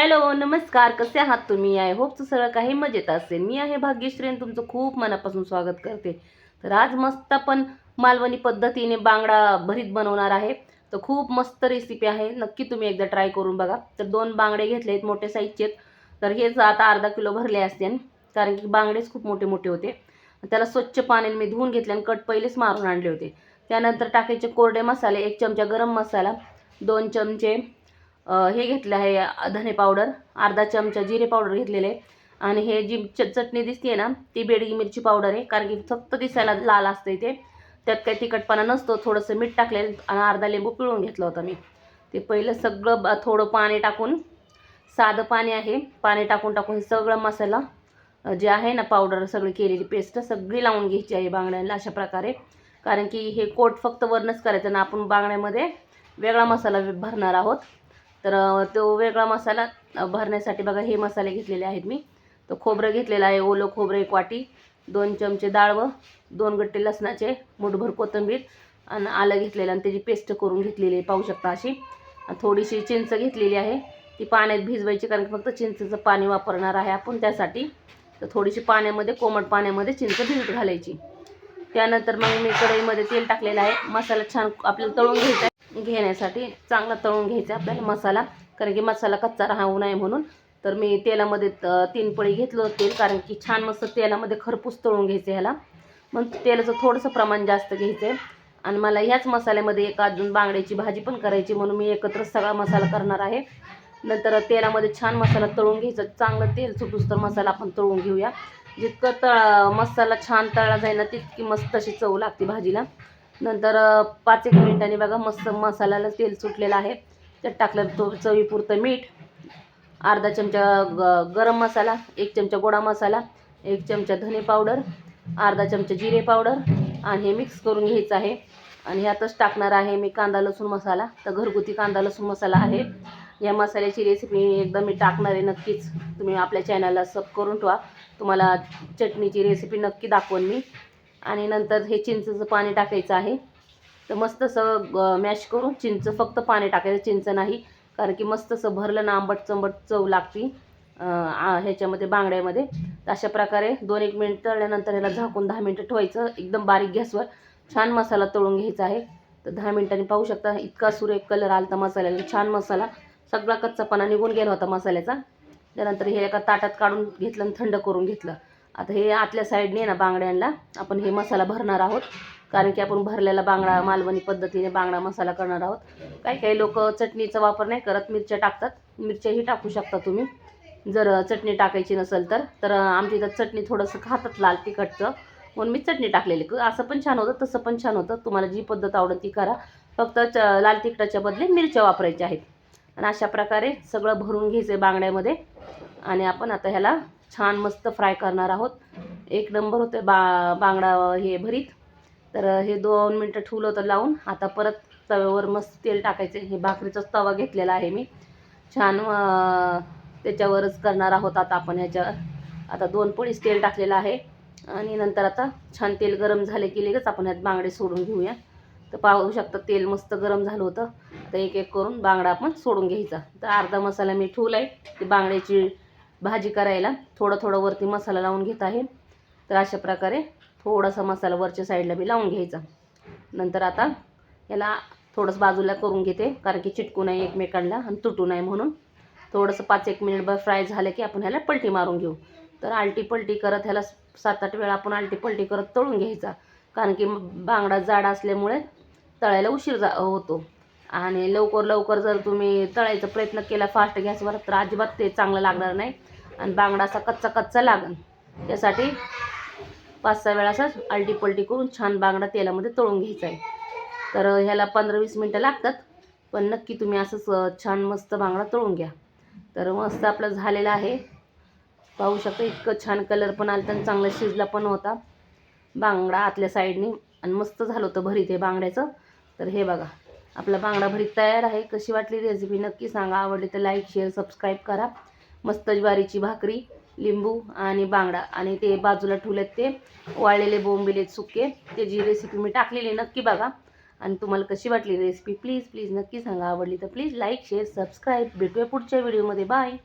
Hello नमस्कार. कसे आहात तुम्ही? आय होप सगळं काही मजेत असेल. मी आहे भाग्यश्री आणि तुमचं खूप मनापासून स्वागत करते. तर आज मस्त आपण मालवणी पद्धतीने बांगडा भरीत बनवणार आहे. तर खूप मस्त रेसिपी आहे. नक्की तुम्ही एकदा ट्राय करून बघा. तर दोन बांगडे घेतले आहेत मोठे साईजचे तर हेच आता अर्धा किलो भरले असते कारण की बांगडेच खूप मोठे मोठे होते. त्याला स्वच्छ पाण्याने मी धुवून घेतले आणि कट पहिलेच मारून आणले होते. त्यानंतर टाकायचे कोरडे मसाले एक चमचा गरम मसाला दोन चमचे हे घेतलं आहे धने पावडर अर्धा चमचा जिरे पावडर घेतलेले आहे. आणि हे जी च चटणी दिसते ना ती बेडगी मिरची पावडर आहे कारण की फक्त दिसायला लाल असतं ते. त्यात काही तिखटपणा नसतो थोडंसं मीठ टाकलेलं आणि अर्धा लिंबू पिळून घेतला होता मी. ते पहिलं सगळं थोडं पाणी टाकून साधं पाणी आहे पाणी टाकून टाकून हे सगळं मसाला जे आहे ना पावडर सगळी केलेली पेस्ट सगळी लावून घ्यायची आहे बांगड्यांना अशा प्रकारे. कारण की हे कोट फक्त वरणच करायचं ना आपण बांगड्यामध्ये वेगळा मसाला भरणार आहोत. तर तो वेगळा मसाला भरण्यासाठी बघा हे मसाले घेतलेले आहेत मी. तर खोबरं घेतलेलं आहे ओलं खोबरं एक वाटी दोन चमचे डाळ व दोन गट्टे लसणाचे मुठभर कोथिंबीर आणि आलं घेतलेलं आणि त्याची पेस्ट करून घेतलेली आहे पाहू शकता अशी. थोडीशी चिंच घेतलेली आहे. ती पाण्यात भिजवायची कारण की फक्त चिंचेचं पाणी वापरणार आहे आपण त्यासाठी. तर थोडीशी पाण्यामध्ये कोमट पाण्यामध्ये चिंच भिजत घालायची. त्यानंतर मग मी कढईमध्ये तेल टाकलेलं आहे. मसाला छान आपल्याला तळून घ्यायचा आहे. घेण्यासाठी चांगला तळून घ्यायचा आपल्याला मसाला. कारण की मसाला कच्चा राहू नये म्हणून. तर मी तेलामध्ये तीन पळी घेतलं तेल. कारण की छान मस्त तेलामध्ये खरपूस तळून घ्यायचं ह्याला. मग तेलाचं थोडंसं प्रमाण जास्त घ्यायचं आहे आणि मला ह्याच मसाल्यामध्ये एक अजून बांगड्याची भाजी पण करायची म्हणून मी एकत्र सगळा मसाला करणार आहे. नंतर तेलामध्ये छान मसाला तळून घ्यायचा. चांगलं तेल सुटूस तर मसाला आपण तळून घेऊया. जितकं तळ मसाला छान तळला जाईल ना तितकी मस्त अशी चव लागते भाजीला. नंतर पाच एक मिनिटांनी बघा मस्त मसाल्याला तेल सुटलेलं आहे. त्यात टाकलं तो चवीपुरतं मीठ अर्धा चमचा ग गरम मसाला एक चमचा गोडा मसाला एक चमचा धने पावडर अर्धा चमचा जिरे पावडर आणि हे मिक्स करून घ्यायचं आहे. आणि ह्यातच टाकणार आहे मी कांदा लसूण मसाला. तर घरगुती कांदा लसूण मसाला आहे. या मसाल्याची रेसिपी एकदा मी टाकणार आहे नक्कीच. तुम्ही आपल्या चॅनलला सब करून ठेवा. तुम्हाला चटणीची रेसिपी नक्की दाखवून मी. आणि नंतर हे चिंचचं पाणी टाकायचं आहे. तर मस्त असं मॅश करून चिंच फक्त पाणी टाकायचं चिंच नाही. कारण की मस्त असं भरलं ना आंबट चंबट चव लागती आ- ह्याच्यामध्ये बांगड्यामध्ये. तर अशा प्रकारे दोन एक मिनिट तळल्यानंतर ह्याला झाकून दहा मिनटं ठेवायचं एकदम बारीक गॅसवर. छान मसाला तळून घ्यायचा आहे. तर दहा मिनिटांनी पाहू शकता इतका सुरेख कलर आला मसाल्याला छान मसाला. सगळा कच्चापणा निघून गेला होता मसाल्याचा. त्यानंतर हे एका ताटात काढून घेतलं आणि थंड करून घेतलं. आता हे आतल्या साईडने ना बांगड्यांना आपण हे मसाला भरणार आहोत. कारण की आपण भरलेला बांगडा मालवणी पद्धतीने बांगडा मसाला करणार आहोत. काही काही लोक चटणीचा वापर नाही करत मिरच्या टाकतात. मिरच्याही टाकू शकता तुम्ही. जर चटणी टाकायची नसेल तर तर आमच्या इथं चटणी थोडंसं खातात लाल तिखटचं. म्हणून मी चटणी टाकलेली. असं पण छान होतं तसं पण छान होतं. तुम्हाला जी पद्धत आवडेल ती करा. फक्त च लाल तिखटाच्या बदले मिरच्या वापरायच्या आहेत. आणि अशा प्रकारे सगळं भरून घ्यायचं आहे बांगड्यामध्ये. आणि आपण आता ह्याला छान मस्त फ्राय करणार आहोत. एक नंबर होते बा बांगडा हे भरीत. तर हे दोन मिनटं ठेवलं होतं लावून. आता परत तव्यावर मस्त तेल टाकायचे. हे भाकरीचाच तवा घेतलेला आहे मी. छान त्याच्यावरच करणार आहोत आता आपण ह्याच्या. आता दोन पोळीस तेल टाकलेलं आहे. आणि नंतर आता छान तेल गरम झाले की लगेच आपण ह्यात बांगडे सोडून घेऊया. तर पाहू शकता तेल मस्त गरम झालं होतं. आता एक एक करून बांगडा आपण सोडून घ्यायचा. तर अर्धा मसाला मी ठेवला आहे ती बांगड्याची भाजी करायला. थोडं थोडं वरती मसाला लावून घेत आहे. तर अशा प्रकारे थोडासा मसाला वरच्या साईडला मी लावून घ्यायचा. नंतर आता याला थोडंसं बाजूला करून घेते कारण की चिटकू नाही एकमेकांना आणि तुटू नाही म्हणून. थोडंसं पाच एक मिनिटभर फ्राय झालं की आपण ह्याला पलटी मारून घेऊ. तर आलटी पलटी करत ह्याला सात आठ वेळा आपण आलटी पलटी करत तळून घ्यायचा. कारण की बांगडा जाड असल्यामुळे तळायला उशीर जा होतो. आणि लवकर लवकर जर तुम्ही तळायचा प्रयत्न केला फास्ट गॅसवर तर अजिबात ते चांगलं लागणार नाही. आणि बांगडा असा कच्चा कच्चा लागन. त्यासाठी पाच सहा वेळा असं आलटी पलटी करून छान बांगडा तेलामध्ये तळून घ्यायचा आहे तर ह्याला पंधरा वीस मिनटं लागतात पण नक्की तुम्ही असंच छान मस्त बांगडा तळून घ्या. तर मस्त आपलं झालेलं आहे. पाहू शकता इतकं छान कलर पण आलं आणि चांगला शिजला पण होता. बांगडा आतल्या साईडने आणि मस्त झालं होतं भरीत हे बांगड्याचं. तर हे बघा. आपला बांगडा भरीत तयार आहे. कशी वाटली रेसिपी नक्की सांगा. आवडली तर लाईक शेअर सबस्क्राईब करा. मस्त ज्वारीची भाकरी लिंबू आणि बांगडा. आणि ते बाजूला ठेवलेत ते वाळलेले बोंबिले सुके. त्याची रेसिपी मी टाकलेली नक्की बघा. आणि तुम्हाला कशी वाटली रेसिपी प्लीज प्लीज नक्की सांगा. आवडली तर प्लीज लाईक शेअर सबस्क्राईब भेटूया पुढच्या व्हिडिओमध्ये बाय